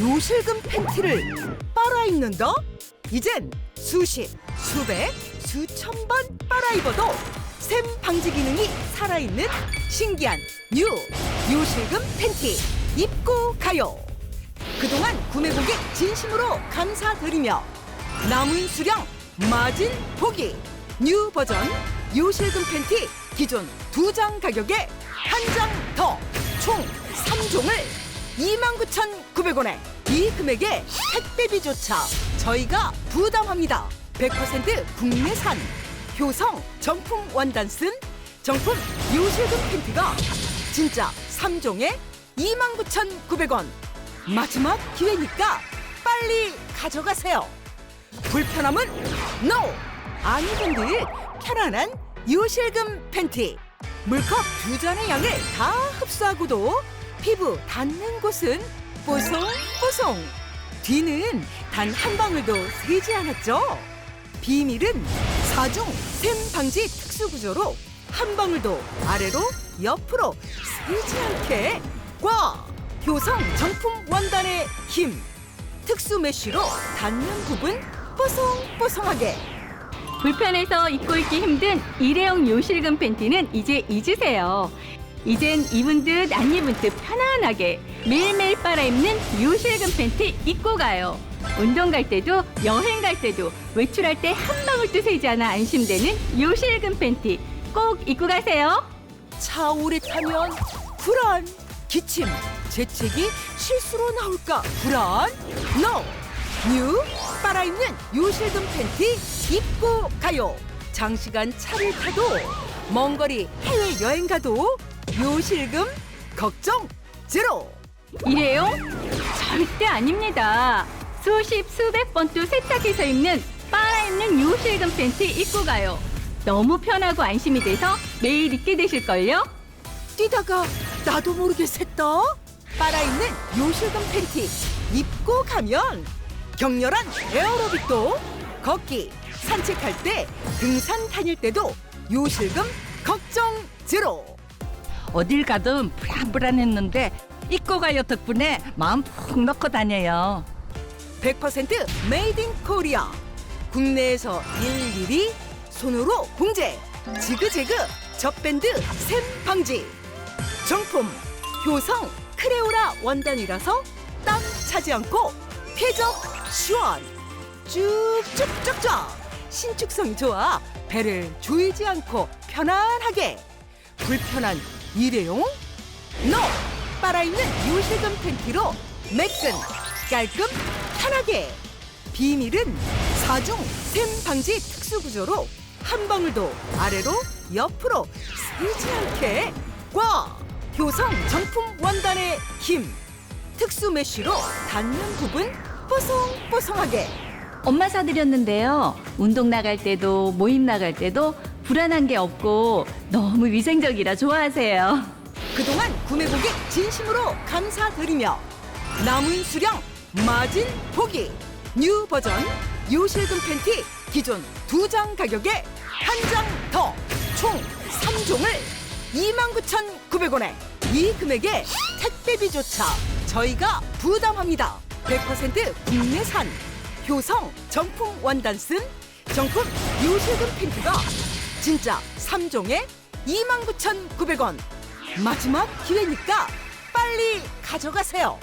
요실금 팬티를 빨아 입는다? 이젠 수십, 수백, 수천 번 빨아 입어도 샘 방지 기능이 살아있는 신기한 뉴 요실금 팬티 입고 가요. 그동안 구매 고객 진심으로 감사드리며 남은 수량 마진 보기 뉴 버전 요실금 팬티 기존 두 장 가격에 한 장 더 총 삼종을 29,900원에 이 금액에 택배비조차 저희가 부담합니다. 100% 국내산 효성 정품 원단 쓴 정품 요실금 팬티가 진짜 삼종에 29,900원 마지막 기회니까 빨리 가져가세요. 불편함은 NO! 아니던들 편안한 요실금 팬티. 물컵 두 잔의 양을 다 흡수하고도 피부 닿는 곳은 뽀송뽀송. 뒤는 단 한 방울도 새지 않았죠? 비밀은 사중 샘 방지 특수 구조로 한 방울도 아래로 옆으로 새지 않게 과 효성 정품 원단의 힘 특수 메쉬로 닿는 부분 뽀송뽀송하게 불편해서 입고 입기 힘든 일회용 요실금 팬티는 이제 잊으세요. 이젠 입은 듯 안 입은 듯 편안하게 매일매일 빨아입는 요실금 팬티 입고 가요. 운동 갈 때도 여행 갈 때도 외출할 때 한 방울도 새지 않아 안심되는 요실금 팬티 꼭 입고 가세요. 차 오래 타면 불안 기침 재채기 실수로 나올까 불안 NO 뉴 빨아입는 요실금 팬티 입고 가요 장시간 차를 타도 먼 거리 해외 여행 가도 요실금 걱정 제로 이래요? 절대 아닙니다. 수십 수백 번 또 세탁해서 입는 빨아입는 요실금 팬티 입고 가요. 너무 편하고 안심이 돼서 매일 입게 되실걸요? 뛰다가 나도 모르게 샜다 빨아입는 요실금 팬티 입고 가면 격렬한 에어로빅도 걷기 산책할 때 등산 다닐 때도 요실금 걱정 제로 어딜 가든 불안불안했는데 입고 가요 덕분에 마음 푹 넣고 다녀요. 100% 메이드 인 코리아 국내에서 일일이 손으로 공제 지그재그 접밴드 샘 방지. 정품 효성 크레오라 원단이라서 땀 차지 않고 쾌적 시원. 쭉쭉쭉쭉. 신축성이 좋아 배를 조이지 않고 편안하게. 불편한 일회용 노 빨아입는 요실금 팬티로 매끈 깔끔 편하게. 비밀은 사중 샘 방지 특수 구조로 한 방울도 아래로 옆으로 새지 않게. 과 효성 정품 원단의 힘. 특수 메쉬로 닿는 부분 뽀송뽀송하게. 엄마 사드렸는데요. 운동 나갈 때도 모임 나갈 때도 불안한 게 없고 너무 위생적이라 좋아하세요. 그동안 구매 고객 진심으로 감사드리며 남은 수량 마진 보기 뉴 버전 요실금 팬티 기존 두 장 가격에 한 장 더 총 삼종을 29,900원에 이 금액에 택배비조차 저희가 부담합니다. 100% 국내산 효성 정품 원단 쓴 정품 요실금 팬티가 진짜 삼종에 29,900원 마지막 기회니까 빨리 가져가세요.